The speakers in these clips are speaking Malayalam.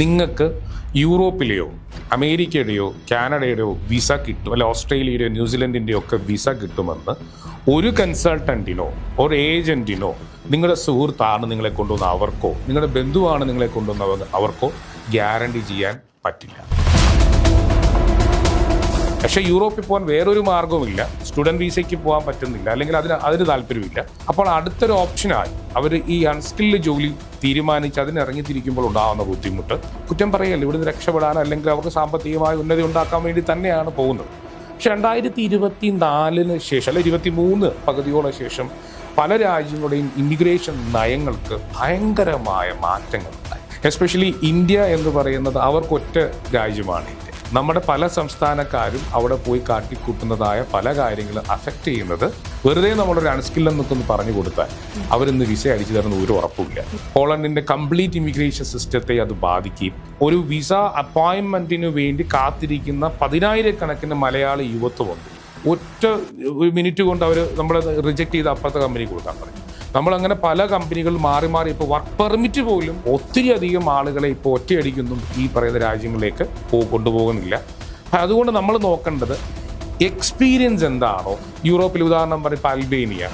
നിങ്ങൾക്ക് യൂറോപ്പിലെയോ അമേരിക്കയുടെയോ കാനഡയുടെയോ വിസ കിട്ടും അല്ലെ ഓസ്ട്രേലിയയുടെയോ ന്യൂസിലൻഡിന്റെയോ ഒക്കെ വിസ കിട്ടുമെന്ന് ഒരു കൺസൾട്ടന്റിനോ ഒരു ഏജന്റിനോ നിങ്ങളുടെ സുഹൃത്താണ് നിങ്ങളെ കൊണ്ടുവന്ന അവർക്കോ നിങ്ങളുടെ ബന്ധുവാണ് നിങ്ങളെ കൊണ്ടുവന്ന അവർക്കോ ഗ്യാരണ്ടി ചെയ്യാൻ പറ്റില്ല. പക്ഷേ യൂറോപ്പിൽ പോകാൻ വേറൊരു മാർഗവുമില്ല. സ്റ്റുഡന്റ് വിസയ്ക്ക് പോകാൻ പറ്റുന്നില്ല. അല്ലെങ്കിൽ അതിന് അതിന് താല്പര്യമില്ല. അപ്പോൾ അടുത്തൊരു ഓപ്ഷനായി അവർ ഈ അൺസ്കിൽഡ് ജോലി തീരുമാനിച്ച് അതിനിറങ്ങിത്തിരിക്കുമ്പോൾ ഉണ്ടാകുന്ന ബുദ്ധിമുട്ട്. കുറ്റം പറയല്ല ഇവിടുന്ന് രക്ഷപ്പെടാൻ അല്ലെങ്കിൽ അവർക്ക് സാമ്പത്തികമായ ഉന്നതി ഉണ്ടാക്കാൻ വേണ്ടി തന്നെയാണ് പോകുന്നത്. പക്ഷെ രണ്ടായിരത്തി ഇരുപത്തി നാലിന് ശേഷം അല്ലെ ഇരുപത്തി മൂന്ന് പകുതിയോളം ശേഷം പല രാജ്യങ്ങളുടെയും ഇമിഗ്രേഷൻ നയങ്ങൾക്ക് ഭയങ്കരമായ മാറ്റങ്ങളുണ്ടായി. എസ്പെഷ്യലി ഇന്ത്യ എന്ന് പറയുന്നത് അവർക്കൊറ്റ രാജ്യമാണ്. നമ്മുടെ പല സംസ്ഥാനക്കാരും അവിടെ പോയി കാട്ടിക്കൂട്ടുന്നതായ പല കാര്യങ്ങളും അഫക്റ്റ് ചെയ്യുന്നത് വെറുതെ നമ്മളൊരു അൺസ്കിൽ എന്നൊക്കെ പറഞ്ഞു കൊടുത്താൽ അവരിന്ന് വിസ അടിച്ചു തരുന്ന ഒരു ഉറപ്പില്ല പോളണ്ടിന്റെ കംപ്ലീറ്റ് ഇമിഗ്രേഷൻ സിസ്റ്റത്തെ അത് ബാധിക്കുകയും ഒരു വിസ അപ്പോയിന്റ്മെന്റിന് വേണ്ടി കാത്തിരിക്കുന്ന പതിനായിരക്കണക്കിന് മലയാളി യുവത്വമുണ്ട്. ഒറ്റ ഒരു മിനിറ്റ് കൊണ്ട് അവർ നമ്മളെ റിജക്ട് ചെയ്ത് അപ്പുറത്തെ കമ്പനി കൊടുക്കാൻ പറയും. നമ്മളങ്ങനെ പല കമ്പനികൾ മാറി മാറി ഇപ്പോൾ വർക്ക് പെർമിറ്റ് പോലും ഒത്തിരി അധികം ആളുകളെ ഇപ്പോൾ ഒറ്റയടിക്കൊന്നും ഈ പറയുന്ന രാജ്യങ്ങളിലേക്ക് പോ കൊണ്ടുപോകുന്നില്ല. അതുകൊണ്ട് നമ്മൾ നോക്കേണ്ടത് എക്സ്പീരിയൻസ് എന്താണോ? യൂറോപ്പിൽ ഉദാഹരണം പറയുമ്പോൾ അൽബേനിയ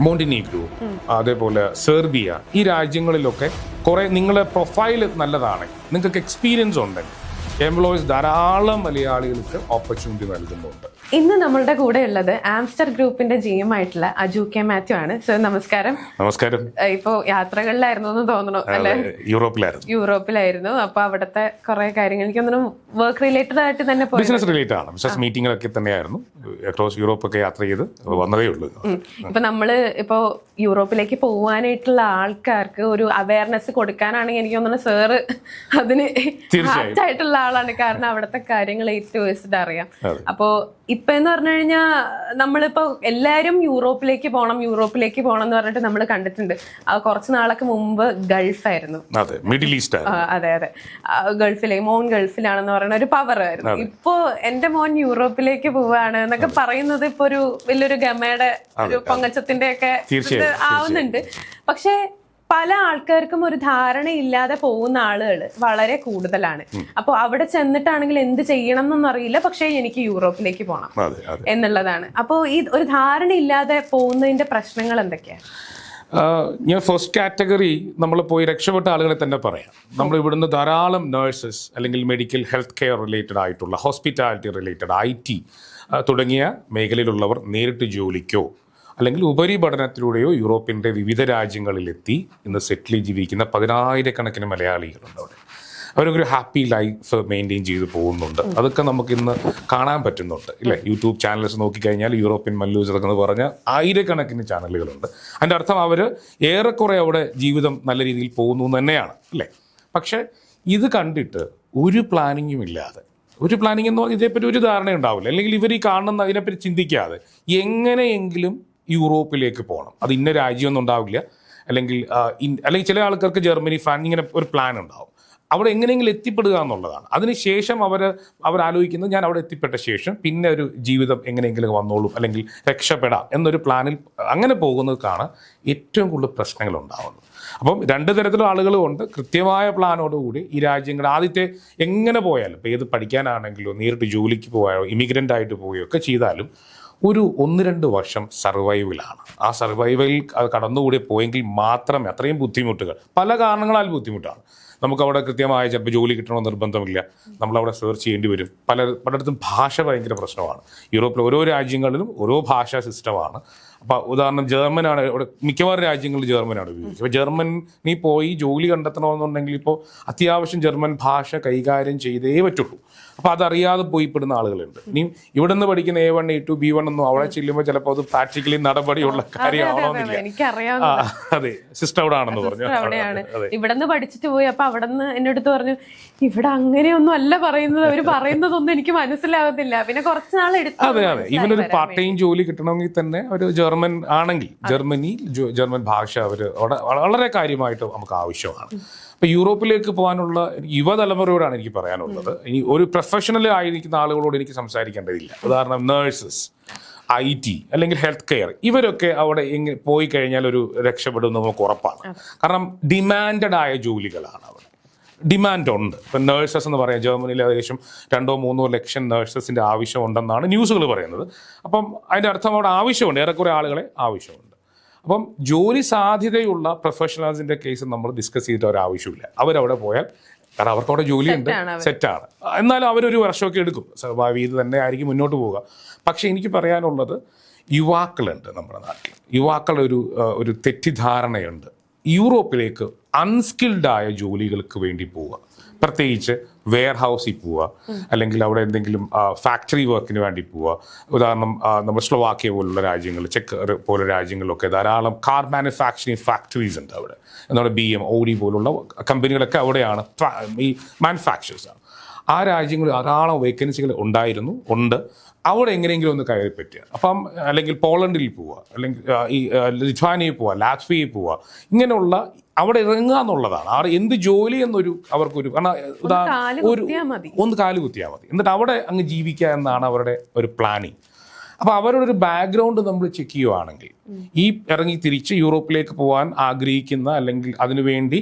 മോണ്ടിനീഗ്രോ അതേപോലെ സെർബിയ ഈ രാജ്യങ്ങളിലൊക്കെ കുറെ നിങ്ങളെ പ്രൊഫൈൽ നല്ലതാണ്. നിങ്ങൾക്ക് എക്സ്പീരിയൻസ് ഉണ്ടെങ്കിൽ എംപ്ലോയീസ് ധാരാളം മലയാളികൾക്ക് ഓപ്പർച്യൂണിറ്റി നൽകുന്നുണ്ട്. ഇന്ന് നമ്മളുടെ കൂടെ ഉള്ളത് ആംസ്റ്റർ ഗ്രൂപ്പിന്റെ ജി എം ആയിട്ടുള്ള അജു കെ മാത്യു ആണ്. സർ നമസ്കാരം. നമസ്കാരം. ഇപ്പോ യാത്രകളിലായിരുന്നു എന്ന് തോന്നുന്നു അല്ലെ? യൂറോപ്പിലായിരുന്നു. യൂറോപ്പിലായിരുന്നു. അപ്പൊ അവിടുത്തെ കുറെ കാര്യങ്ങൾ എനിക്ക് തോന്നുന്നു വർക്ക് റിലേറ്റഡ് ആയിട്ട് തന്നെ ബിസിനസ് റിലേറ്റഡ് ആണ്. ബിസിനസ് മീറ്റിങ്ങിലൊക്കെ തന്നെയായിരുന്നു. അക്രോസ് യൂറോപ്പ് ഒക്കെ യാത്ര ചെയ്ത് വന്നതേ ഉള്ളൂ. ഇപ്പൊ നമ്മൾ ഇപ്പോ യൂറോപ്പിലേക്ക് പോവാനായിട്ടുള്ള ആൾക്കാർക്ക് ഒരു അവയർനെസ് കൊടുക്കാനാണെങ്കിൽ എനിക്ക് തോന്നുന്നു സാറ് അതിന് തീർച്ചയായും. ആയിട്ടുള്ള ആളാണ്. കാരണം അവിടുത്തെ കാര്യങ്ങൾ ഏറ്റവും വെച്ചിട്ട് അറിയാം. അപ്പോ ഇപ്പൊ എന്ന് പറഞ്ഞു കഴിഞ്ഞാൽ നമ്മളിപ്പോ എല്ലാരും യൂറോപ്പിലേക്ക് പോകണം യൂറോപ്പിലേക്ക് പോകണം എന്ന് പറഞ്ഞിട്ട് നമ്മൾ കണ്ടിട്ടുണ്ട്. ആ കുറച്ച് നാളൊക്കെ മുമ്പ് ഗൾഫായിരുന്നു. അതെ മിഡിൽ ഈസ്റ്റ് അതെ അതെ. ഗൾഫിലെ മോൻ ഗൾഫിലാണെന്ന് പറയുന്ന ഒരു പവർ ആയിരുന്നു. ഇപ്പോ എന്റെ മോൻ യൂറോപ്പിലേക്ക് പോവാണ് എന്നൊക്കെ പറയുന്നത് ഇപ്പൊ ഒരു വലിയൊരു ഗമയുടെ ഒരു പൊങ്ങച്ചത്തിന്റെ ഒക്കെ ആവുന്നുണ്ട്. പക്ഷെ പല ആൾക്കാർക്കും ഒരു ധാരണയില്ലാതെ പോകുന്ന ആളുകൾ വളരെ കൂടുതലാണ്. അപ്പോൾ അവിടെ ചെന്നിട്ടാണെങ്കിൽ എന്ത് ചെയ്യണം എന്നൊന്നും അറിയില്ല. പക്ഷേ എനിക്ക് യൂറോപ്പിലേക്ക് പോകണം എന്നുള്ളതാണ്. അപ്പോൾ ഈ ഒരു ധാരണ ഇല്ലാതെ പോകുന്നതിന്റെ പ്രശ്നങ്ങൾ എന്തൊക്കെയാണ് ഞാൻ ഫസ്റ്റ് കാറ്റഗറി നമ്മൾ പോയി രക്ഷപ്പെട്ട ആളുകളെ തന്നെ പറയാം. നമ്മൾ ഇവിടുന്ന് ധാരാളം നേഴ്സസ് അല്ലെങ്കിൽ മെഡിക്കൽ ഹെൽത്ത് കെയർ റിലേറ്റഡ് ആയിട്ടുള്ള ഹോസ്പിറ്റാലിറ്റി റിലേറ്റഡ് ഐ ടി തുടങ്ങിയ മേഖലയിലുള്ളവർ നേരിട്ട് ജോലിക്കോ അല്ലെങ്കിൽ ഉപരിപഠനത്തിലൂടെയോ യൂറോപ്പിന്റെ വിവിധ രാജ്യങ്ങളിലെത്തി ഇന്ന് സെറ്റിൽ ജീവിക്കുന്ന പതിനായിരക്കണക്കിന് മലയാളികളുണ്ട് അവിടെ. അവരൊക്കെ ഒരു ഹാപ്പി ലൈഫ് മെയിന്റെയിൻ ചെയ്ത് പോകുന്നുണ്ട്. അതൊക്കെ നമുക്ക് ഇന്ന് കാണാൻ പറ്റുന്നുണ്ട് ഇല്ലേ? യൂട്യൂബ് ചാനൽസ് നോക്കിക്കഴിഞ്ഞാൽ യൂറോപ്യൻ മല്ലൂസ് എന്ന് പറഞ്ഞ ആയിരക്കണക്കിന് ചാനലുകളുണ്ട്. അതിന്റെ അർത്ഥം അവർ ഏറെക്കുറെ അവിടെ ജീവിതം നല്ല രീതിയിൽ പോകുന്നു എന്ന് തന്നെയാണ് അല്ലേ പക്ഷേ ഇത് കണ്ടിട്ട് ഒരു പ്ലാനിങ്ങും ഇല്ലാതെ ഒരു പ്ലാനിങ് എന്ന് പറഞ്ഞാൽ ഇതേപ്പറ്റി ഒരു ധാരണ ഉണ്ടാവില്ല അല്ലെങ്കിൽ ഇവർ ഈ കാണുന്ന അതിനെപ്പറ്റി ചിന്തിക്കാതെ എങ്ങനെയെങ്കിലും യൂറോപ്പിലേക്ക് പോകണം. അത് ഇന്ന രാജ്യമൊന്നും ഉണ്ടാവില്ല. അല്ലെങ്കിൽ അല്ലെങ്കിൽ ചില ആൾക്കാർക്ക് ജർമ്മനി ഫ്രാൻസ് ഇങ്ങനെ ഒരു പ്ലാൻ ഉണ്ടാവും. അവിടെ എങ്ങനെയെങ്കിലും എത്തിപ്പെടുക എന്നുള്ളതാണ്. അതിനുശേഷം അവർ അവർ ആലോചിക്കുന്നത് ഞാൻ അവിടെ എത്തിപ്പെട്ട ശേഷം പിന്നെ ഒരു ജീവിതം എങ്ങനെയെങ്കിലും വന്നോളും അല്ലെങ്കിൽ രക്ഷപ്പെടാം എന്നൊരു പ്ലാനിൽ അങ്ങനെ പോകുന്നതാണ് ഏറ്റവും കൂടുതൽ പ്രശ്നങ്ങൾ ഉണ്ടാവുന്നത്. അപ്പം രണ്ട് തരത്തിലുള്ള ആളുകളും ഉണ്ട്. കൃത്യമായ പ്ലാനോടുകൂടി ഈ രാജ്യങ്ങൾ ആദ്യത്തെ എങ്ങനെ പോയാലും ഇപ്പോൾ ഏത് പഠിക്കാനാണെങ്കിലോ നേരിട്ട് ജോലിക്ക് പോയോ ഇമിഗ്രന്റ് ആയിട്ട് പോയോ ഒക്കെ ചെയ്താലും ഒരു ഒന്ന് രണ്ട് വർഷം സർവൈവലാണ്. ആ സർവൈവൽ കടന്നുകൂടി പോയെങ്കിൽ മാത്രമേ അത്രയും ബുദ്ധിമുട്ടുകൾ പല കാരണങ്ങളാൽ ബുദ്ധിമുട്ടാണ്. നമുക്ക് അവിടെ കൃത്യമായ ചിലപ്പോൾ ജോലി കിട്ടണമെന്ന് നിർബന്ധമില്ല. നമ്മളവിടെ സെർച്ച് ചെയ്യേണ്ടി വരും. പല പലയിടത്തും ഭാഷ ഭയങ്കര പ്രശ്നമാണ്. യൂറോപ്പിലെ ഓരോ രാജ്യങ്ങളിലും ഓരോ ഭാഷാ സിസ്റ്റമാണ് അപ്പോൾ ഉദാഹരണം ജർമ്മനാണ് ഇവിടെ മിക്കവാറും രാജ്യങ്ങളിൽ ജർമ്മനാണ് ഉപയോഗിക്കുന്നത്. അപ്പോൾ ജർമ്മനി പോയി ജോലി കണ്ടെത്തണമെന്നുണ്ടെങ്കിൽ ഇപ്പോൾ അത്യാവശ്യം ജർമ്മൻ ഭാഷ കൈകാര്യം ചെയ്തേ പറ്റുള്ളൂ. അപ്പോൾ അതറിയാതെ പോയി പെടുന്ന ആളുകളുണ്ട്. ഇനി ഇവിടെ നിന്ന് പഠിക്കുന്ന A one A two B one ഒന്നും അവിടെ ചെല്ലുമ്പോൾ ചിലപ്പോൾ അത് പ്രാക്ടിക്കലി നടപടിയുള്ള കാര്യമാണോന്നില്ല അതെ സിസ്റ്റം അവിടെ ആണെന്ന് പറഞ്ഞു. ഇവിടെ നിന്ന് പഠിച്ചിട്ട് പോയി അപ്പൊ അവിടെ നിന്ന് എന്റെ അടുത്ത് പറഞ്ഞു ഇവിടെ അങ്ങനെയൊന്നും അല്ല പറയുന്നത്. അവർ പറയുന്നതൊന്നും എനിക്ക് മനസ്സിലാവുന്നില്ല പിന്നെ കുറച്ച് നാൾ എടുത്തു അതെ അതെ. ഇവനൊരു പാർട്ട് ടൈം ജോലി കിട്ടണമെങ്കിൽ തന്നെ ഒരു ജർമ്മൻ ആണെങ്കിൽ ജർമ്മനി ജർമ്മൻ ഭാഷ അവർ വളരെ കാര്യമായിട്ട് നമുക്ക് ആവശ്യമാണ്. അപ്പൊ യൂറോപ്പിലേക്ക് പോകാനുള്ള യുവതലമുറയോടാണ് എനിക്ക് പറയാനുള്ളത്. ഇനി ഒരു പ്രൊഫഷണൽ ആയിരിക്കുന്ന ആളുകളോട് എനിക്ക് സംസാരിക്കേണ്ടതില്ല. ഉദാഹരണം നേഴ്സസ് ഐ ടി അല്ലെങ്കിൽ ഹെൽത്ത് കെയർ ഇവരൊക്കെ അവിടെ ഇങ്ങനെ പോയി കഴിഞ്ഞാൽ ഒരു രക്ഷപ്പെടും നമുക്ക് ഉറപ്പാണ്. കാരണം ഡിമാൻഡഡ് ആയ ജോലികളാണ് അവിടെ ഡിമാൻഡ് ഉണ്ട് ഇപ്പം നേഴ്സസ് എന്ന് പറയാം ജർമ്മനിയിൽ ഏകദേശം രണ്ടോ മൂന്നോ ലക്ഷം നേഴ്സസിന്റെ ആവശ്യമുണ്ടെന്നാണ് ന്യൂസുകൾ പറയുന്നത്. അപ്പം അതിന്റെ അർത്ഥം അവിടെ ആവശ്യമുണ്ട്. ഏറെക്കുറെ ആളുകളെ ആവശ്യമുണ്ട്. അപ്പം ജോലി സാധ്യതയുള്ള പ്രൊഫഷണൽസിന്റെ കേസ് നമ്മൾ ഡിസ്കസ് ചെയ്തിട്ട് ഒരു ആവശ്യമില്ല അവരവിടെ പോയാൽ കാരണം അവർക്ക് അവിടെ ജോലിയുണ്ട്. സെറ്റാണ് എന്നാലും അവരൊരു വർഷമൊക്കെ എടുക്കും. സ്വാഭാവിക ഇത് തന്നെ ആയിരിക്കും മുന്നോട്ട് പോവുക. പക്ഷേ എനിക്ക് പറയാനുള്ളത് യുവാക്കളുണ്ട് നമ്മുടെ നാട്ടിൽ. യുവാക്കളുടെ ഒരു ഒരു തെറ്റിദ്ധാരണയുണ്ട്. യൂറോപ്പിലേക്ക് അൺസ്കിൽഡ് ആയ ജോലികൾക്ക് വേണ്ടി പോവുക. പ്രത്യേകിച്ച് വെയർ ഹൗസിൽ പോവുക. അല്ലെങ്കിൽ അവിടെ എന്തെങ്കിലും ഫാക്ടറി വർക്കിന് വേണ്ടി പോവുക. ഉദാഹരണം നമ്മുടെ സ്ലോവാക്യ പോലുള്ള രാജ്യങ്ങൾ ചെക്ക് പോലുള്ള രാജ്യങ്ങളിലൊക്കെ ധാരാളം കാർ മാനുഫാക്ചറിങ് ഫാക്ടറീസ് ഉണ്ട് അവിടെ. നമ്മുടെ ബി എം ഓഡി പോലുള്ള കമ്പനികളൊക്കെ അവിടെയാണ്. ഈ മാനുഫാക്ചേഴ്സ് ആണ്. ആ രാജ്യങ്ങളിൽ ധാരാളം വേക്കൻസികൾ ഉണ്ടായിരുന്നു ഉണ്ട്. അവിടെ എങ്ങനെയെങ്കിലും ഒന്ന് കയറി പറ്റുക. അപ്പം അല്ലെങ്കിൽ പോളണ്ടിൽ പോവുക അല്ലെങ്കിൽ ഈ ആ, പോവുക ലാത്വിയയിൽ പോവുക ഇങ്ങനെയുള്ള അവിടെ ഇറങ്ങുക എന്നുള്ളതാണ്. ആ എന്ത് ജോലി എന്നൊരു അവർക്കൊരു കാരണം ഒരു ഒന്ന് കാൽ കുത്തിയാൽ മതി. എന്നിട്ട് അവിടെ അങ്ങ് ജീവിക്കുക എന്നാണ് അവരുടെ ഒരു പ്ലാനിങ് അപ്പോൾ അവരുടെ ഒരു ബാക്ക്ഗ്രൗണ്ട് നമ്മൾ ചെക്ക് ചെയ്യുവാണെങ്കിൽ ഈ ഇറങ്ങി തിരിച്ച് യൂറോപ്പിലേക്ക് പോകാൻ ആഗ്രഹിക്കുന്ന അല്ലെങ്കിൽ അതിനുവേണ്ടി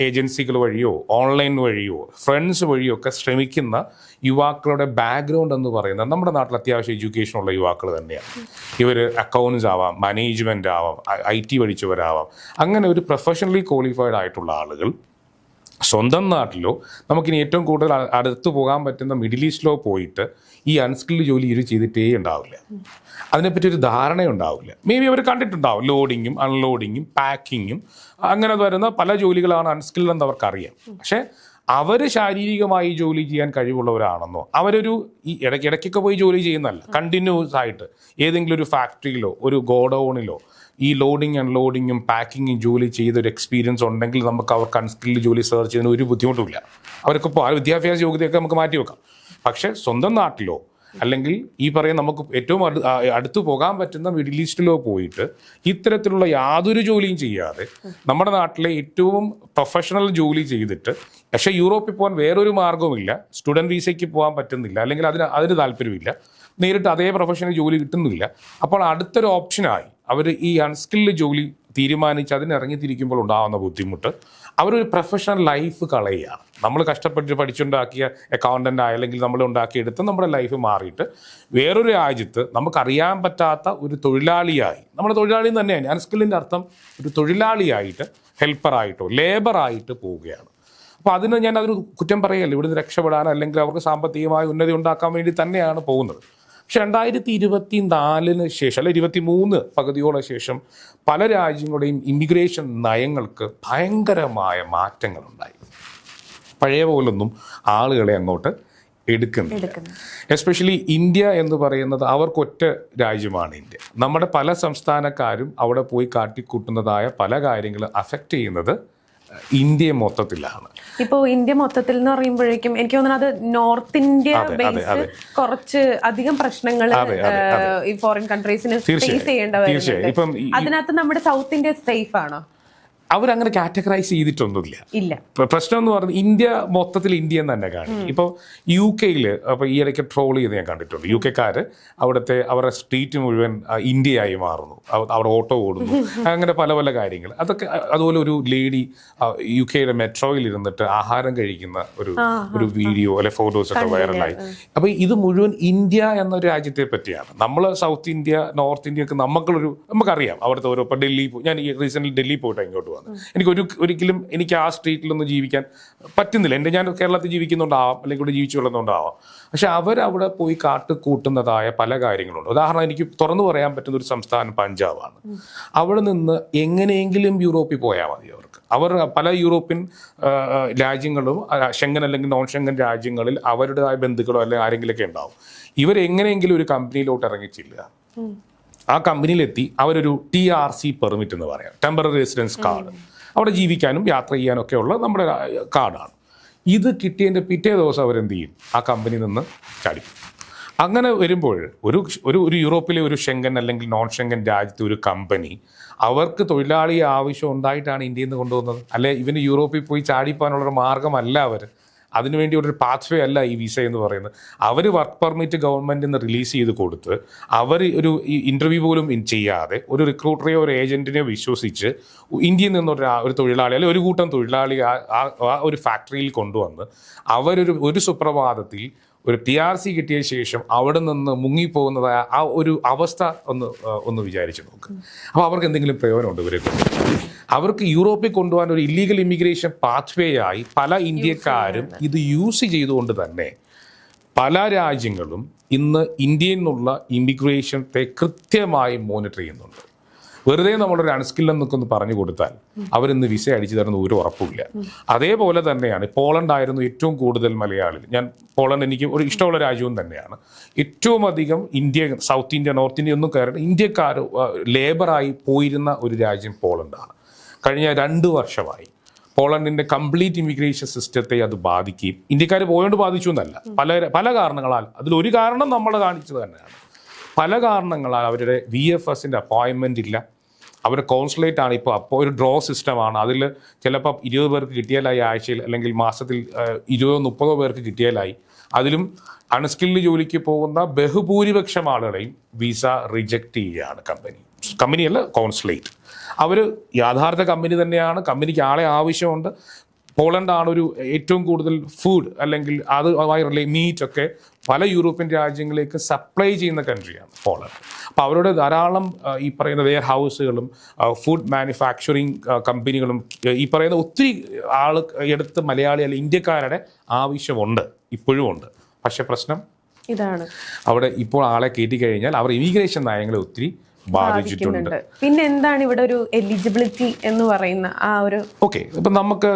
ഏജൻസികൾ വഴിയോ ഓൺലൈൻ വഴിയോ ഫ്രണ്ട്സ് വഴിയോ ഒക്കെ ശ്രമിക്കുന്ന യുവാക്കളുടെ ബാക്ക്ഗ്രൗണ്ട് എന്ന് പറയുന്നത് നമ്മുടെ നാട്ടിൽ അത്യാവശ്യം എഡ്യൂക്കേഷൻ ഉള്ള യുവാക്കൾ തന്നെയാണ്. ഇവർ അക്കൗണ്ട്സ് ആവാം മാനേജ്മെന്റ് ആവാം ഐ ടി പഠിച്ചവരാവാം. അങ്ങനെ ഒരു പ്രൊഫഷണലി ക്വാളിഫൈഡ് ആയിട്ടുള്ള ആളുകൾ സ്വന്തം നാട്ടിലോ നമുക്കിനി ഏറ്റവും കൂടുതൽ അടുത്ത് പോകാൻ പറ്റുന്ന മിഡിൽ ഈസ്റ്റിലോ പോയിട്ട് ഈ അൺസ്കിൽഡ് ജോലി ഇവർ ചെയ്തിട്ടേ ഉണ്ടാവില്ല. അതിനെപ്പറ്റി ഒരു ധാരണ ഉണ്ടാവില്ല. മേ ബി അവർ കണ്ടിട്ടുണ്ടാവും. ലോഡിങ്ങും അൺലോഡിങ്ങും പാക്കിങ്ങും അങ്ങനെ വരുന്ന പല ജോലികളാണ് അൺസ്കിൽഡ് എന്ന് അവർക്കറിയാം പക്ഷേ അവർ ശാരീരികമായി ജോലി ചെയ്യാൻ കഴിവുള്ളവരാണെന്നോ അവരൊരു ഈ ഇടയ്ക്ക് ഇടയ്ക്കൊക്കെ പോയി ജോലി ചെയ്യുന്നതല്ല. കണ്ടിന്യൂസ് ആയിട്ട് ഏതെങ്കിലും ഒരു ഫാക്ടറിയിലോ ഒരു ഗോഡൌണിലോ ഈ ലോഡിങ് അൺലോഡിങ്ങും പാക്കിങ്ങും ജോലി ചെയ്ത ഒരു എക്സ്പീരിയൻസ് ഉണ്ടെങ്കിൽ നമുക്ക് അവർക്ക് അൺസ്കിൽഡ് ജോലി സെർച്ച് ചെയ്യുന്ന ഒരു ബുദ്ധിമുട്ടുമില്ല. അവർക്ക് ആ വിദ്യാഭ്യാസ യോഗ്യതയൊക്കെ നമുക്ക് മാറ്റി വെക്കാം. പക്ഷെ സ്വന്തം നാട്ടിലോ അല്ലെങ്കിൽ ഈ പറയുന്ന നമുക്ക് ഏറ്റവും അടു- അടുത്തു പോകാൻ പറ്റുന്ന മിഡിൽ ഈസ്റ്റിലോ പോയിട്ട് ഇത്തരത്തിലുള്ള യാതൊരു ജോലിയും ചെയ്യാതെ നമ്മുടെ നാട്ടിലെ ഏറ്റവും പ്രൊഫഷണൽ ജോലി ചെയ്തിട്ട് പക്ഷേ യൂറോപ്പിൽ പോകാൻ വേറൊരു മാർഗവുമില്ല. സ്റ്റുഡന്റ് വിസയ്ക്ക് പോകാൻ പറ്റുന്നില്ല. അല്ലെങ്കിൽ അതിന് അതിന് താല്പര്യമില്ല. നേരിട്ട് അതേ പ്രൊഫഷനിൽ ജോലി കിട്ടുന്നില്ല. അപ്പോൾ അടുത്തൊരു ഓപ്ഷനായി അവർ ഈ അൺസ്കിൽഡ് ജോലി തീരുമാനിച്ച് അതിനിറങ്ങിത്തിരിക്കുമ്പോൾ ഉണ്ടാകുന്ന ബുദ്ധിമുട്ട്. അവരൊരു പ്രൊഫഷണൽ ലൈഫ് കളയുകയാണ് നമ്മൾ കഷ്ടപ്പെട്ട് പഠിച്ചുണ്ടാക്കിയ അക്കൗണ്ടന്റ് അല്ലെങ്കിൽ നമ്മൾ ഉണ്ടാക്കിയെടുത്ത് നമ്മുടെ ലൈഫ് മാറിയിട്ട് വേറൊരു രാജ്യത്ത് നമുക്കറിയാൻ പറ്റാത്ത ഒരു തൊഴിലാളിയായി. നമ്മുടെ തൊഴിലാളി തന്നെയാണ്. അൺസ്കില്ലിന്റെ അർത്ഥം ഒരു തൊഴിലാളിയായിട്ട് ഹെൽപ്പറായിട്ടോ ലേബറായിട്ട് പോവുകയാണ്. അപ്പോൾ അതിന് ഞാൻ അതൊരു കുറ്റം പറയല്ല? ഇവിടുന്ന് രക്ഷപ്പെടാൻ അല്ലെങ്കിൽ അവർക്ക് സാമ്പത്തികമായ ഉന്നതി ഉണ്ടാക്കാൻ വേണ്ടി തന്നെയാണ് പോകുന്നത്. പക്ഷെ രണ്ടായിരത്തി ഇരുപത്തി നാലിന് ശേഷം അല്ലെ ഇരുപത്തി മൂന്ന് പകുതിയോളം ശേഷം പല രാജ്യങ്ങളുടെയും ഇമിഗ്രേഷൻ നയങ്ങൾക്ക് ഭയങ്കരമായ മാറ്റങ്ങളുണ്ടായി. പഴയ പോലൊന്നും ആളുകളെ അങ്ങോട്ട് എടുക്കുന്നില്ല. എസ്പെഷ്യലി ഇന്ത്യ എന്ന് പറയുന്നത് അവർക്കൊറ്റ രാജ്യമാണ് ഇന്ത്യ. നമ്മുടെ പല സംസ്ഥാനക്കാരും അവിടെ പോയി കാട്ടിക്കൂട്ടുന്നതായ പല കാര്യങ്ങളും അഫക്റ്റ് ചെയ്യുന്നത് ഇന്ത്യയെ മൊത്തത്തിലാണ് ഇപ്പോ ഇന്ത്യ മൊത്തത്തിൽ എന്ന് പറയുമ്പോഴേക്കും എനിക്ക് തോന്നുന്നത് അത് നോർത്ത് ഇന്ത്യ ബേസ് കുറച്ച് അധികം പ്രശ്നങ്ങൾ. ഈ ഫോറിൻ കൺട്രീസിന് ഫേസ് ചെയ്യേണ്ട തീർച്ചയായും. വരുന്നുണ്ട് അതിനകത്ത് നമ്മുടെ സൗത്ത് ഇന്ത്യ സേഫ് ആണോ അവരങ്ങനെ കാറ്റഗറൈസ് ചെയ്തിട്ടൊന്നുമില്ല. ഇല്ല. പ്ര- പ്രശ്നം എന്ന് പറഞ്ഞാൽ ഇന്ത്യ മൊത്തത്തിൽ ഇന്ത്യ എന്ന് തന്നെ കാണും. ഇപ്പോൾ യു കെയിൽ അപ്പോൾ ഈ ഇടയ്ക്ക് ട്രോൾ ചെയ്ത് ഞാൻ കണ്ടിട്ടുണ്ട്. യു കെക്കാര് അവിടുത്തെ അവരുടെ സ്ട്രീറ്റ് മുഴുവൻ ഇന്ത്യയായി മാറുന്നു. അവർ അവിടെ ഓട്ടോ ഓടുന്നു. അങ്ങനെ പല പല കാര്യങ്ങൾ അതൊക്കെ അതുപോലെ ഒരു ലേഡി യു കെയുടെ മെട്രോയിൽ ഇരുന്നിട്ട് ആഹാരം കഴിക്കുന്ന ഒരു ഒരു വീഡിയോ അല്ലെ ഫോട്ടോസ് ഒക്കെ വൈറലായി. അപ്പോൾ ഇത് മുഴുവൻ ഇന്ത്യ എന്ന രാജ്യത്തെ പറ്റിയാണ്. നമ്മൾ സൗത്ത് ഇന്ത്യ നോർത്ത് ഇന്ത്യ ഒക്കെ നമുക്കുള്ളൊരു നമുക്കറിയാം. അവിടുത്തെ ഓരോ ഇപ്പൊ ഡൽഹി ഞാൻ റീസെന്റ് ഡൽഹി പോയിട്ട് ഇങ്ങോട്ട് വന്നു എനിക്ക് ഒരു ഒരിക്കലും എനിക്ക് ആ സ്ട്രീറ്റിലൊന്നും ജീവിക്കാൻ പറ്റുന്നില്ല. എന്റെ ഞാൻ കേരളത്തിൽ ജീവിക്കുന്നുണ്ടാവാം അല്ലെങ്കിൽ ഇവിടെ ജീവിച്ചു കൊള്ളുന്നുണ്ടാവാം പക്ഷെ അവരവിടെ പോയി കാട്ട് കൂട്ടുന്നതായ പല കാര്യങ്ങളുണ്ട്. ഉദാഹരണം എനിക്ക് തുറന്നു പറയാൻ പറ്റുന്ന ഒരു സംസ്ഥാനം പഞ്ചാബാണ്. അവിടെ നിന്ന് എങ്ങനെയെങ്കിലും യൂറോപ്പിൽ പോയാൽ മതി അവർക്ക്. അവർ പല യൂറോപ്യൻ രാജ്യങ്ങളും ഷെങ്കൻ അല്ലെങ്കിൽ നോൺ ഷെങ്കൻ രാജ്യങ്ങളിൽ അവരുടേതായ ബന്ധുക്കളോ അല്ലെങ്കിൽ ആരെങ്കിലുമൊക്കെ ഉണ്ടാവും. ഇവരെങ്ങനെയെങ്കിലും ഒരു കമ്പനിയിലോട്ട് ഇറങ്ങിച്ചില്ല ആ കമ്പനിയിലെത്തി അവരൊരു ടി ആർ സി പെർമിറ്റ് എന്ന് പറയാം. ടെമ്പററി റെസിഡൻസ് കാർഡ് അവിടെ ജീവിക്കാനും യാത്ര ചെയ്യാനും ഒക്കെ ഉള്ള നമ്മുടെ കാർഡാണ് ഇത് കിട്ടിയതിന്റെ പിറ്റേ ദിവസം അവരെന്ത് ചെയ്യും? ആ കമ്പനി നിന്ന് ചാടി. അങ്ങനെ വരുമ്പോൾ ഒരു ഒരു ഒരു യൂറോപ്പിലെ ഒരു ഷെങ്കൻ അല്ലെങ്കിൽ നോൺ ഷെങ്കൻ രാജ്യത്തെ ഒരു കമ്പനി അവർക്ക് തൊഴിലാളി ആവശ്യം ഉണ്ടായിട്ടാണ് ഇന്ത്യയിൽ നിന്ന് കൊണ്ടുവന്നത്. അല്ലെ ഇവന് യൂറോപ്പിൽ പോയി ചാടിപ്പോകാനുള്ളൊരു മാർഗമല്ല അവർ അതിനുവേണ്ടി ഒരു പാത്വേ അല്ല ഈ വിസ എന്ന് പറയുന്നത്. അവർ വർക്ക് പെർമിറ്റ് ഗവൺമെന്റിൽ നിന്ന് റിലീസ് ചെയ്ത് കൊടുത്ത് അവർ ഒരു ഇന്റർവ്യൂ പോലും ചെയ്യാതെ ഒരു റിക്രൂട്ടറെയോ ഒരു ഏജന്റിനെയോ വിശ്വസിച്ച് ഇന്ത്യയിൽ നിന്നൊരു ഒരു തൊഴിലാളി അല്ലെങ്കിൽ ഒരു കൂട്ടം തൊഴിലാളി ആ- ഒരു ഫാക്ടറിയിൽ കൊണ്ടുവന്ന് അവരൊരു ഒരു സുപ്രഭാതത്തിൽ ഒരു പി ആർ സി കിട്ടിയ ശേഷം അവിടെ നിന്ന് മുങ്ങിപ്പോകുന്നതായ ആ ഒരു അവസ്ഥ ഒന്ന് ഒന്ന് വിചാരിച്ചു നോക്ക്. അപ്പോൾ അവർക്ക് എന്തെങ്കിലും പ്രയോജനമുണ്ട് ഇവരെ അവർക്ക് യൂറോപ്പിൽ കൊണ്ടുപോകാൻ ഒരു ഇല്ലീഗൽ ഇമിഗ്രേഷൻ പാത്വേ ആയി പല ഇന്ത്യക്കാരും ഇത് യൂസ് ചെയ്തുകൊണ്ട് തന്നെ പല രാജ്യങ്ങളും ഇന്ന് ഇന്ത്യയിൽ നിന്നുള്ള ഇമിഗ്രേഷത്തെ കൃത്യമായി മോണിറ്റർ ചെയ്യുന്നുണ്ട്. വെറുതെ നമ്മളൊരു അൺസ്കിൽ എന്നൊക്കെ ഒന്ന് പറഞ്ഞു കൊടുത്താൽ അവരിന്ന് വിസ അടിച്ചു തരുന്ന ഒരു ഉറപ്പില്ല അതേപോലെ തന്നെയാണ് പോളണ്ട് ആയിരുന്നു ഏറ്റവും കൂടുതൽ മലയാളി ഞാൻ പോളണ്ട് എനിക്ക് ഒരു ഇഷ്ടമുള്ള രാജ്യവും തന്നെയാണ്. ഏറ്റവും അധികം India South India North India ഒന്നും കയറി ഇന്ത്യക്കാർ ലേബറായി പോയിരുന്ന ഒരു രാജ്യം പോളണ്ടാണ്. കഴിഞ്ഞ രണ്ട് വർഷമായി. പോളണ്ടിന്റെ കംപ്ലീറ്റ് ഇമിഗ്രേഷൻ സിസ്റ്റത്തെ അത് ബാധിക്കുകയും ഇന്ത്യക്കാർ പോയോണ്ട് ബാധിച്ചു എന്നല്ല. പല പല കാരണങ്ങളാൽ അതിലൊരു കാരണം നമ്മൾ കാണിച്ചത് തന്നെയാണ്. പല കാരണങ്ങളാൽ അവരുടെ വി എഫ് എസിന്റെ അപ്പോയിൻമെന്റ് ഇല്ല. അവരുടെ കോൺസുലേറ്റ് ആണ് ഇപ്പോൾ അപ്പോൾ ഒരു ഡ്രോ സിസ്റ്റമാണ് അതിൽ ചിലപ്പോൾ ഇരുപത് പേർക്ക് കിട്ടിയാലായി ആഴ്ചയിൽ അല്ലെങ്കിൽ മാസത്തിൽ ഇരുപതോ മുപ്പതോ പേർക്ക് കിട്ടിയാലായി. അതിലും അൺസ്കിൽഡ് ജോലിക്ക് പോകുന്ന ബഹുഭൂരിപക്ഷം ആളുകളെയും വിസ റിജക്റ്റ് ചെയ്യുകയാണ് കമ്പനി കമ്പനിയല്ല കോൺസുലേറ്റ്. അവർ യാഥാർത്ഥ കമ്പനി തന്നെയാണ് കമ്പനിക്ക് ആളെ ആവശ്യമുണ്ട്. പോളണ്ട് ആണ് ഒരു ഏറ്റവും കൂടുതൽ ഫുഡ് അല്ലെങ്കിൽ അതുമായി റിലേ മീറ്റ് ഒക്കെ പല യൂറോപ്യൻ രാജ്യങ്ങളിലേക്ക് സപ്ലൈ ചെയ്യുന്ന കൺട്രിയാണ് പോളണ്ട്. അപ്പോൾ അവരുടെ ധാരാളം ഈ പറയുന്ന വെയർ ഹൗസുകളും ഫുഡ് മാനുഫാക്ചറിങ് കമ്പനികളും ഈ പറയുന്ന ഒത്തിരി ആൾ എടുത്ത് മലയാളി അല്ലെങ്കിൽ ഇന്ത്യക്കാരുടെ ആവശ്യമുണ്ട് ഇപ്പോഴും ഉണ്ട്. പക്ഷേ പ്രശ്നം ഇതാണ്. അവിടെ ഇപ്പോൾ ആളെ കയറ്റി കഴിഞ്ഞാൽ അവർ ഇമിഗ്രേഷൻ നയങ്ങളെ ഒത്തിരി ബാധിച്ചിട്ടുണ്ട്. പിന്നെ എന്താണ് ഇവിടെ ഒരു എലിജിബിലിറ്റി എന്ന് പറയുന്ന ആ ഒരു ഓക്കെ ഇപ്പൊ നമുക്ക്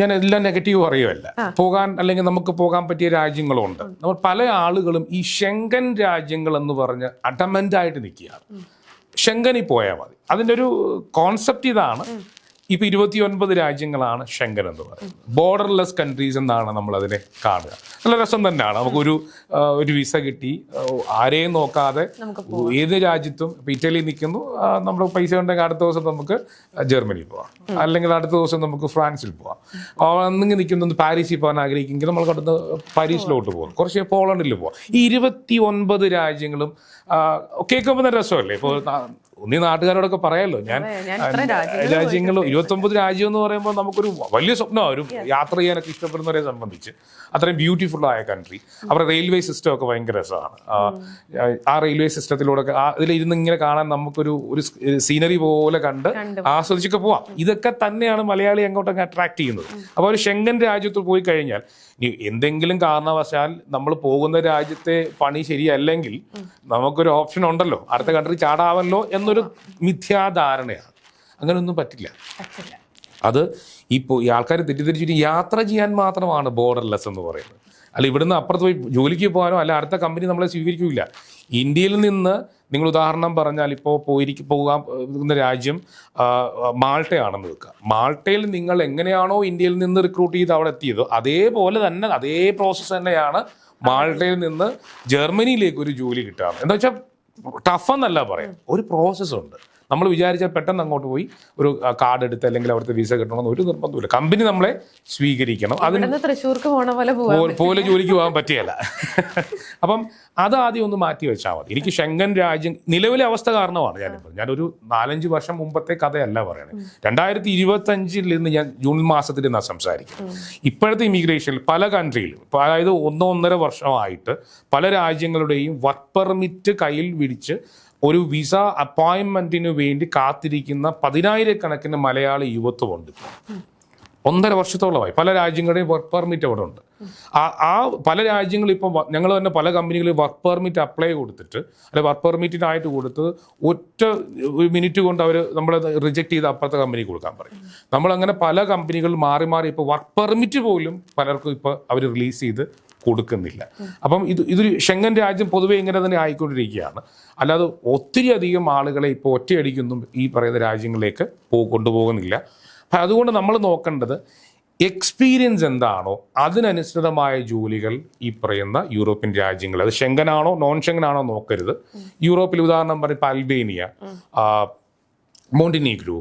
ഞാൻ എല്ലാം നെഗറ്റീവ് പറയുമല്ല പോകാൻ അല്ലെങ്കിൽ നമുക്ക് പോകാൻ പറ്റിയ രാജ്യങ്ങളുണ്ട് നമ്മൾ പല ആളുകളും ഈ ഷെങ്കൻ രാജ്യങ്ങൾ എന്ന് പറഞ്ഞ് അഡമന്റ് ആയിട്ട് നിൽക്കുകയാണ്. ഷെങ്കനിൽ പോയാൽ മതി. അതിന്റെ ഒരു കോൺസെപ്റ്റ് ഇതാണ്. ഇപ്പൊ ഇരുപത്തി ഒൻപത് രാജ്യങ്ങളാണ് ഷെങ്കൻ എന്ന് പറയുന്നത്. ബോർഡർലെസ് കൺട്രീസ് എന്നാണ് നമ്മൾ അതിനെ കാണുക. നല്ല രസം തന്നെയാണ്. നമുക്കൊരു ഒരു വിസ കിട്ടി. ആരെയും നോക്കാതെ ഏത് രാജ്യത്തും ഇപ്പൊ ഇറ്റലി നിൽക്കുന്നു. നമ്മൾ നമ്മുടെ പൈസ ഉണ്ടെങ്കിൽ അടുത്ത ദിവസം നമുക്ക് ജർമ്മനിയിൽ പോവാം. അല്ലെങ്കിൽ അടുത്ത ദിവസം നമുക്ക് ഫ്രാൻസിൽ പോവാം. അന്നെങ്കിൽ നിൽക്കുന്നത് പാരീസിൽ പോകാൻ ആഗ്രഹിക്കുമെങ്കിൽ നമ്മൾ അവിടുന്ന് പാരീസിലോട്ട് പോകും കുറച്ച് പോളണ്ടിൽ പോവാം. ഈ ഇരുപത്തി ഒൻപത് രാജ്യങ്ങളും കേൾക്കുമ്പോൾ തന്നെ രസമല്ലേ? ഇപ്പോൾ ഒന്നീ നാട്ടുകാരോടൊക്കെ പറയാമല്ലോ ഞാൻ രാജ്യങ്ങൾ ഇരുപത്തി ഇരുപത്തൊമ്പത് രാജ്യം എന്ന് പറയുമ്പോൾ നമുക്കൊരു വലിയ സ്വപ്നമാണ് ഒരു യാത്ര ചെയ്യാനൊക്കെ ഇഷ്ടപ്പെടുന്നവരെ സംബന്ധിച്ച് അത്രയും ബ്യൂട്ടിഫുൾ ആയ കൺട്രി അവരുടെ റെയിൽവേ സിസ്റ്റം ഒക്കെ ഭയങ്കര രസമാണ്. ആ, റെയിൽവേ സിസ്റ്റത്തിലൂടെ അതിലിരുന്ന് ഇങ്ങനെ കാണാൻ നമുക്കൊരു ഒരു സീനറി പോലെ കണ്ട് ആസ്വദിച്ചൊക്കെ പോവാം. ഇതൊക്കെ തന്നെയാണ് മലയാളി അങ്ങോട്ടൊക്കെ അട്രാക്ട് ചെയ്യുന്നത്. അപ്പോൾ ഒരു ഷെങ്കൻ രാജ്യത്ത് പോയി കഴിഞ്ഞാൽ ഇനി എന്തെങ്കിലും കാരണവശാൽ നമ്മൾ പോകുന്ന രാജ്യത്തെ പണി ശരിയല്ലെങ്കിൽ നമുക്കൊരു ഓപ്ഷൻ ഉണ്ടല്ലോ. അടുത്ത കൺട്രി ചാടാവല്ലോ എന്നൊരു മിഥ്യാധാരണയാണ്. അങ്ങനെയൊന്നും പറ്റില്ല. അത് ഇപ്പോൾ ഈ ആൾക്കാർ തെറ്റിദ്ധരിച്ചിട്ട് യാത്ര ചെയ്യാൻ മാത്രമാണ് ബോർഡർലെസ് എന്ന് പറയുന്നത്. അല്ല ഇവിടുന്ന് അപ്പുറത്ത് പോയി ജോലിക്ക് പോകാനോ അല്ല അടുത്ത കമ്പനി നമ്മളെ സ്വീകരിക്കില്ല ഇന്ത്യയിൽ നിന്ന് നിങ്ങൾ ഉദാഹരണം പറഞ്ഞാൽ ഇപ്പോൾ പോയിരിക്ക പോകാൻ പോകുന്ന രാജ്യം മാൾട്ടയാണെന്ന് വെക്കുക. മാൾട്ടയിൽ നിങ്ങൾ എങ്ങനെയാണോ ഇന്ത്യയിൽ നിന്ന് റിക്രൂട്ട് ചെയ്ത് അവിടെ എത്തിയത് അതേപോലെ തന്നെ അതേ പ്രോസസ്സ് തന്നെയാണ് മാൾട്ടയിൽ നിന്ന് ജർമ്മനിയിലേക്ക് ഒരു ജോലി കിട്ടുക. എന്താ വെച്ചാൽ ടഫ് എന്നല്ല പറയാം. ഒരു പ്രോസസ്സ് ഉണ്ട്. നമ്മൾ വിചാരിച്ചാൽ പെട്ടെന്ന് അങ്ങോട്ട് പോയി ഒരു കാർഡ് എടുത്ത് അല്ലെങ്കിൽ അവിടുത്തെ വിസ കിട്ടണമെന്ന് ഒരു നിർബന്ധമില്ല കമ്പനി നമ്മളെ സ്വീകരിക്കണം. അതിന് തൃശ്ശൂർക്ക് പോണ പോലെ പോലെ ജോലിക്ക് പോകാൻ പറ്റിയല്ല. അപ്പം അത് ആദ്യം ഒന്ന് മാറ്റി വെച്ചാൽ മതി. എനിക്ക് ഷെങ്കൻ രാജ്യം നിലവിലെ അവസ്ഥ കാരണമാണ് ഞാനിപ്പോൾ ഞാനൊരു നാലഞ്ച് വർഷം മുമ്പത്തെ കഥയല്ല പറയുന്നത് രണ്ടായിരത്തി ഇരുപത്തി അഞ്ചിൽ നിന്ന് ഞാൻ ജൂൺ മാസത്തിൽ നിന്നാണ് സംസാരിക്കുന്നത്. ഇപ്പോഴത്തെ ഇമിഗ്രേഷനിൽ പല കൺട്രിയിലും അതായത് ഒന്നോ ഒന്നര വർഷമായിട്ട് പല രാജ്യങ്ങളുടെയും വർക്ക് പെർമിറ്റ് കയ്യിൽ പിടിച്ച് ഒരു വിസ അപ്പോയിൻമെന്റിന് വേണ്ടി കാത്തിരിക്കുന്ന പതിനായിരക്കണക്കിന് മലയാളി യുവത്വമുണ്ട്. ഒന്നര വർഷത്തോളമായി. പല രാജ്യങ്ങളുടെയും വർക്ക് പെർമിറ്റ് അവിടെ ഉണ്ട് ആ പല രാജ്യങ്ങളും ഇപ്പം ഞങ്ങൾ തന്നെ പല കമ്പനികളിൽ വർക്ക് പെർമിറ്റ് അപ്ലൈ കൊടുത്തിട്ട് അല്ലെ വർക്ക് പെർമിറ്റിനായിട്ട് കൊടുത്ത് ഒറ്റ ഒരു മിനിറ്റ് കൊണ്ട് അവർ നമ്മളെ റിജക്ട് ചെയ്ത് അപ്പുറത്തെ കമ്പനി കൊടുക്കാൻ പറയും. നമ്മളങ്ങനെ പല കമ്പനികൾ മാറി മാറി ഇപ്പോൾ വർക്ക് പെർമിറ്റ് പോലും പലർക്കും ഇപ്പോൾ അവർ റിലീസ് ചെയ്ത് കൊടുക്കുന്നില്ല. അപ്പം ഇത് ഇതൊരു ഷെങ്കൻ രാജ്യം പൊതുവേ ഇങ്ങനെ തന്നെ ആയിക്കൊണ്ടിരിക്കുകയാണ്. അല്ലാതെ ഒത്തിരി അധികം ആളുകളെ ഇപ്പോൾ ഒറ്റയടിക്കൊന്നും ഈ പറയുന്ന രാജ്യങ്ങളിലേക്ക് പോ കൊണ്ടുപോകുന്നില്ല. അതുകൊണ്ട് നമ്മൾ നോക്കേണ്ടത് എക്സ്പീരിയൻസ് എന്താണോ അതിനനുസൃതമായ ജോലികൾ ഈ പറയുന്ന യൂറോപ്യൻ രാജ്യങ്ങൾ. അത് ഷെങ്കനാണോ നോൺ ഷെങ്കനാണോ നോക്കരുത്. യൂറോപ്പിൽ ഉദാഹരണം പറയുമ്പോൾ അൽബേനിയ മോണ്ടിനീഗ്രൂ മോണ്ടിനീഗ്രോ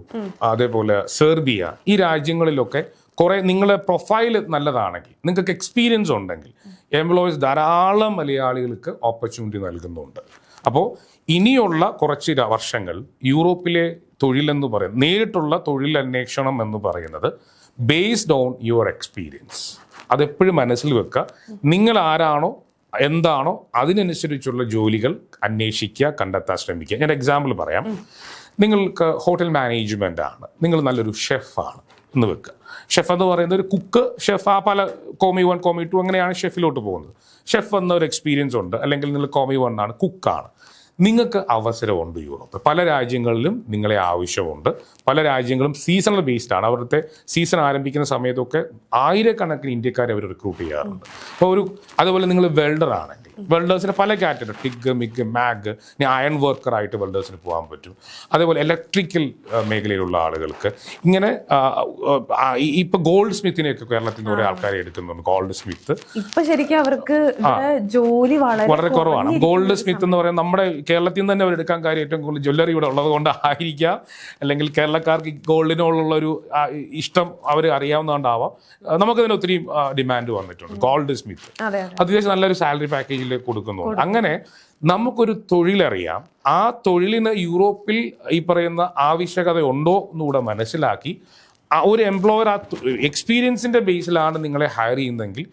അതേപോലെ സെർബിയ ഈ രാജ്യങ്ങളിലൊക്കെ കുറേ നിങ്ങളെ പ്രൊഫൈൽ നല്ലതാണെങ്കിൽ നിങ്ങൾക്ക് എക്സ്പീരിയൻസ് ഉണ്ടെങ്കിൽ എംപ്ലോയീസ് ധാരാളം മലയാളികൾക്ക് ഓപ്പർച്യൂണിറ്റി നൽകുന്നുണ്ട്. അപ്പോൾ ഇനിയുള്ള കുറച്ച് വർഷങ്ങൾ യൂറോപ്പിലെ തൊഴിലെന്ന് പറയുന്നത് നേരിട്ടുള്ള തൊഴിൽ അന്വേഷണം എന്ന് പറയുന്നത് ബേസ്ഡ് ഓൺ യുവർ എക്സ്പീരിയൻസ് അതെപ്പോഴും മനസ്സിൽ വെക്കുക നിങ്ങൾ ആരാണോ എന്താണോ അതിനനുസരിച്ചുള്ള ജോലികൾ അന്വേഷിക്കുക കണ്ടെത്താൻ ശ്രമിക്കുക. ഞാൻ എക്സാമ്പിൾ പറയാം. നിങ്ങൾക്ക് ഹോട്ടൽ മാനേജ്മെന്റ് ആണ്. നിങ്ങൾ നല്ലൊരു ഷെഫാണ് എന്ന് വെക്കുക ഷെഫ് എന്ന് പറയുന്നത് ഒരു കുക്ക് ഷെഫ് ആ പല കോമി വൺ കോമി ടു അങ്ങനെയാണ് ഷെഫിലോട്ട് പോകുന്നത്. ഷെഫ് എന്ന ഒരു എക്സ്പീരിയൻസ് ഉണ്ട്. അല്ലെങ്കിൽ നിങ്ങൾ കോമി വൺ ആണ് കുക്കാണ് നിങ്ങൾക്ക് അവസരമുണ്ട് യൂറോപ്പ് പല രാജ്യങ്ങളിലും നിങ്ങളെ ആവശ്യമുണ്ട്. പല രാജ്യങ്ങളും സീസണൽ ബേസ്ഡ് ആണ്. അവരുടെ സീസൺ ആരംഭിക്കുന്ന സമയത്തൊക്കെ ആയിരക്കണക്കിന് ഇന്ത്യക്കാരെ അവർ റിക്രൂട്ട് ചെയ്യാറുണ്ട്. അപ്പോൾ ഒരു അതുപോലെ നിങ്ങൾ വെൽഡർ ആണെങ്കിൽ വെൽഡേഴ്സിന് പല കാറ്റഗറി ടിഗ് മിഗ് മാഗ് ഇനി അയൺ വർക്കർ ആയിട്ട് വെൽഡേഴ്സിന് പോകാൻ പറ്റും. അതേപോലെ ഇലക്ട്രിക്കൽ മേഖലയിലുള്ള ആളുകൾക്ക് ഇങ്ങനെ ഇപ്പൊ ഗോൾഡ് സ്മിത്തിനെയൊക്കെ കേരളത്തിൽ നിന്ന് ആൾക്കാരെ എടുക്കുന്നുണ്ട് ഗോൾഡ് സ്മിത്ത് ഇപ്പൊ ശരിക്കും അവർക്ക് ജോലി വളരെ കുറവാണ്. ഗോൾഡ് സ്മിത്ത് എന്ന് പറയുന്നത് നമ്മുടെ കേരളത്തിൽ നിന്ന് തന്നെ അവർ എടുക്കാൻ കാര്യം ഏറ്റവും കൂടുതൽ ജ്വല്ലറി ഇവിടെ ഉള്ളത് കൊണ്ടായിരിക്കാം. അല്ലെങ്കിൽ കേരളക്കാർക്ക് ഗോൾഡിനോടുള്ള ഒരു ഇഷ്ടം അവർ അറിയാവുന്നതുകൊണ്ടാവാം. നമുക്ക് നമുക്കതിന് ഒത്തിരി ഡിമാൻഡ് വന്നിട്ടുണ്ട്. ഗോൾഡ് സ്മിത്ത് അതെ അതെ. അത്യാവശ്യം നല്ലൊരു സാലറി പാക്കേജിൽ കൊടുക്കുന്നുണ്ട്. അങ്ങനെ നമുക്കൊരു തൊഴിലറിയാം. ആ തൊഴിലിന് യൂറോപ്പിൽ ഈ പറയുന്ന ആവശ്യകത ഉണ്ടോ എന്നുകൂടെ മനസ്സിലാക്കി ആ ഒരു എംപ്ലോയർ ആ എക്സ്പീരിയൻസിന്റെ ബേസിലാണ് നിങ്ങളെ ഹയർ ചെയ്യുന്നതെങ്കിൽ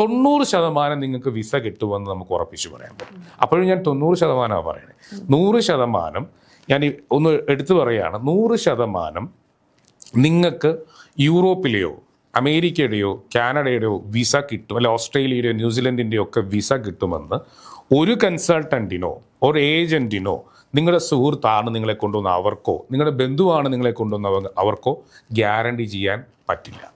തൊണ്ണൂറ് ശതമാനം നിങ്ങൾക്ക് വിസ കിട്ടുമെന്ന് നമുക്ക് ഉറപ്പിച്ചു പറയാൻ പറ്റും. അപ്പോഴും ഞാൻ തൊണ്ണൂറ് ശതമാനമാണ് പറയുന്നത് നൂറ് ശതമാനം ഞാൻ ഒന്ന് എടുത്തു പറയുകയാണ് നൂറ് ശതമാനം നിങ്ങൾക്ക് യൂറോപ്പിലെയോ അമേരിക്കയുടെയോ കാനഡയുടെയോ വിസ കിട്ടും അല്ലെ ഓസ്ട്രേലിയയുടെയോ ന്യൂസിലൻഡിന്റെയോ ഒക്കെ വിസ കിട്ടുമെന്ന് ഒരു കൺസൾട്ടന്റിനോ ഒരു ഏജന്റിനോ നിങ്ങളുടെ സുഹൃത്താണ് നിങ്ങളെ കൊണ്ടുവന്ന അവർക്കോ നിങ്ങളുടെ ബന്ധുവാണ് നിങ്ങളെ കൊണ്ടുവന്ന അവർക്കോ ഗ്യാരണ്ടി ചെയ്യാൻ പറ്റില്ല.